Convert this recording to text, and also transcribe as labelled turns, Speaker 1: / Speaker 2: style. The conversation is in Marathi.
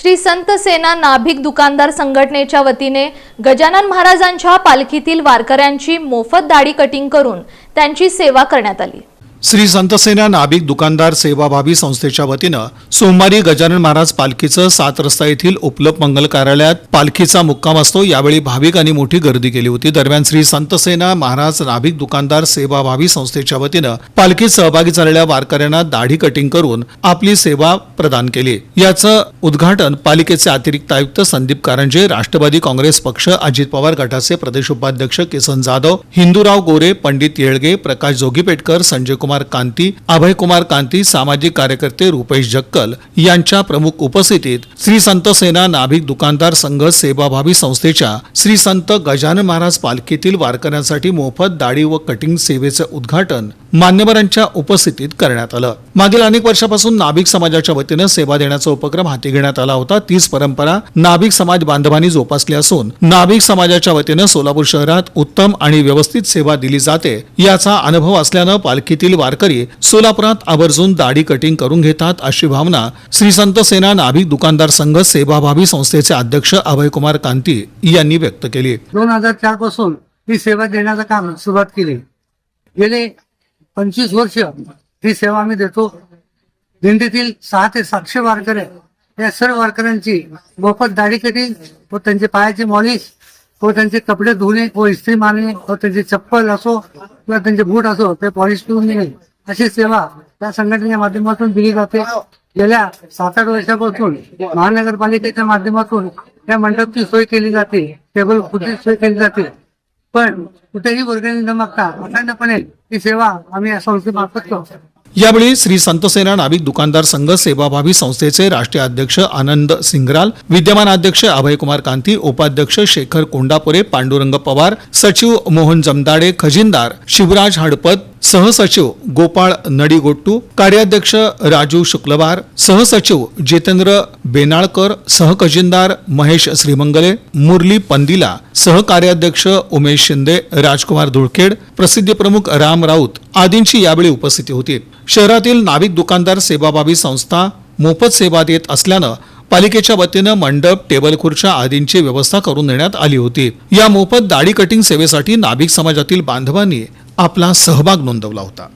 Speaker 1: श्री संत सेना नाभिक दुकानदार संघटनेच्या वतीने गजानन महाराजांच्या पालखीतील वारकऱ्यांची मोफत दाढी कटिंग करून त्यांची सेवा करण्यात आली.
Speaker 2: श्री संतसेना नाभिक दुकानदार सेवाभावी संस्थेच्या वतीनं सोमवारी गजानन महाराज पालखीचं सात रस्ता येथील उपलब्ध मंगल कार्यालयात पालखीचा मुक्काम असतो. यावेळी भाविकांनी मोठी गर्दी केली होती. दरम्यान श्री संतसेना महाराज नाभिक दुकानदार सेवाभावी संस्थेच्या वतीनं पालखीत सहभागी झालेल्या वारकऱ्यांना दाढी कटिंग करून आपली सेवा प्रदान केली. याचं उद्घाटन पालिकेचे अतिरिक्त आयुक्त संदीप कारंजे राष्ट्रवादी काँग्रेस पक्ष अजित पवार गटाचे प्रदेश उपाध्यक्ष किसन जाधव हिंदूराव गोरे पंडित येळगे प्रकाश जोगीपेटकर संजय कुमार कांती अभय कुमार कांती सामाजिक कार्यकर्ते रुपेश जक्कल यांच्या प्रमुख उपस्थितीत श्री संत सेना नाभिक दुकानदार संघ सेवाभावी संस्थेच्या श्री संत गजानन महाराज पालखीतील वारकऱ्यांसाठी मोफत दाढी व कटिंग सेवेचं उद्घाटन मान्यवरांच्या उपस्थितीत करण्यात आलं. मागील अनेक वर्षापासून नाभिक समाजाच्या वतीनं सेवा देण्याचा उपक्रम हाती घेण्यात आला होता. तीच परंपरा नाभिक समाज बांधवांनी जोपासली असून नाभिक समाजाच्या वतीनं सोलापूर शहरात उत्तम आणि व्यवस्थित सेवा दिली जाते याचा अनुभव असल्यानं पालखीतील वारकरी सोलापुरात आवर्जून दाढी कटिंग करून घेतात अशी भावना श्री संत सेना नाभिक दुकानदार संघ सेवाभावी संस्थेचे अध्यक्ष अभयकुमार कांती यांनी व्यक्त केली.
Speaker 3: दोन हजार चारपासून ही सेवा देण्याचं काम सुरुवात केली. गेले पंचवीस वर्ष ही सेवा आम्ही देतो. दिंडीतील सहा ते सातशे वारकरी या सर्व वारकऱ्यांची मोफत दाढी कटिंग व त्यांचे पायाची मॉलिश व त्यांचे कपडे धुणे व इस्त्री मारणे व त्यांची चप्पल असो किंवा त्यांचे बूट असो ते पॉलिश करून देणे अशी सेवा त्या संघटनेच्या माध्यमातून दिली जाते. गेल्या सात आठ वर्षापासून महानगरपालिकेच्या माध्यमातून या मंडपची सोय केली जाते. टेबल खुर्ची सोय केली जाते. पण कुठेही वर्गणी न मागता अखंडपणे ही सेवा आम्ही या संस्थेमार्फत करतो.
Speaker 2: यावेळी श्री संतसेना नाभिक दुकानदार संघ सेवाभावी संस्थेचे राष्ट्रीय अध्यक्ष आनंद सिंगराल विद्यमान अध्यक्ष अभयकुमार कांती उपाध्यक्ष शेखर कोंडापुरे पांडुरंग पवार सचिव मोहन जमदाडे खजिनदार शिवराज हडपत सहसचिव गोपाळ नडीगोट्टू कार्याध्यक्ष राजू शुक्लवार सहसचिव जितेंद्र बेनाळकर सहखजिनदार महेश श्रीमंगले मुरली पंदिला सहकार्याध्यक्ष उमेश शिंदे राजकुमार धुळखेड प्रसिद्धी प्रमुख राम राऊत आदींची यावेळी उपस्थिती होती. शहरातील नाविक दुकानदार सेवाभावी संस्था मोफत सेवा देत असल्यानं पालिकेच्या वतीनं मंडप टेबल खुर्च्या आदींची व्यवस्था करून देण्यात आली होती. या मोफत दाढी कटिंग सेवेसाठी नाभिक समाजातील बांधवांनी आपला सहभाग नोंदवला होता.